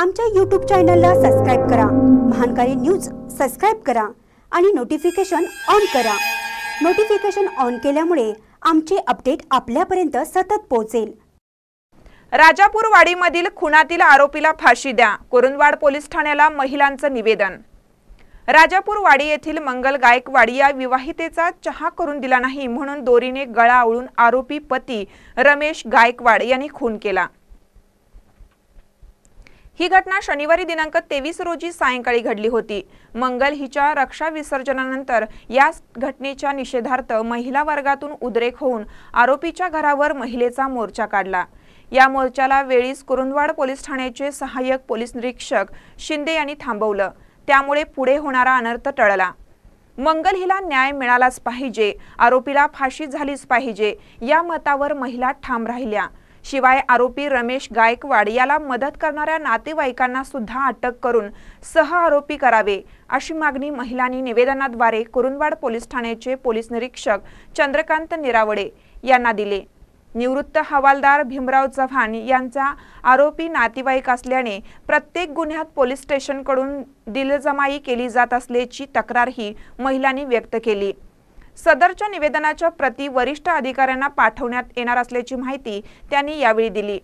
आमच्या यूट्यूब चॅनलला सबस्क्राईब करा. महानकारी न्यूज सबस्क्राईब करा आणि नोटिफिकेशन ऑन करा. नोटिफिकेशन ऑन केल्यामुळे आमचे अपडेट आपल्यापर्यंत सतत पोहोचेल. राजापूर वाडीमधील खुनातील आरोपीला फाशी द्या. कुरुंदवाड पोलीस ठाण्याला महिलांचं निवेदन. राजापूर वाडी येथील मंगल गायकवाडी या विवाहितेचा चहा करून दिला नाही म्हणून दोरीने गळा आवळून आरोपी पती रमेश गायकवाड यांनी खून केला. ही घटना शनिवारी दिनांक तेवीस रोजी सायंकाळी घडली होती. मंगल हिच्या रक्षा विसर्जनानंतर या घटनेच्या निषेधार्थ महिला वर्गातून उद्रेक होऊन आरोपीच्या घरावर महिलेचा मोर्चा काढला. या मोर्चाला वेळीच कुरुंदवाड पोलीस ठाण्याचे सहाय्यक पोलीस निरीक्षक शिंदे यांनी थांबवलं. त्यामुळे पुढे होणारा अनर्थ टळला. मंगल हिला न्याय मिळालाच पाहिजे आरोपीला फाशी झालीच पाहिजे या मतावर महिला ठाम राहिल्या. शिवाय आरोपी रमेश गायकवाड याला मदत करणाऱ्या नातेवाईकांना सुद्धा अटक करून सह आरोपी करावे अशी मागणी महिलांनी निवेदनाद्वारे कुरुंदवाड पोलीस ठाण्याचे पोलीस निरीक्षक चंद्रकांत निरावडे यांना दिले. निवृत्त हवालदार भीमराव चव्हाण यांचा आरोपी नातेवाईक असल्याने प्रत्येक गुन्ह्यात पोलीस स्टेशनकडून दिलजमाई केली जात असल्याची तक्रारही महिलांनी व्यक्त केली. सदरच्या निवेदनाच्या प्रती वरिष्ठ अधिकाऱ्यांना पाठवण्यात येणार असल्याची माहिती त्यांनी यावेळी दिली.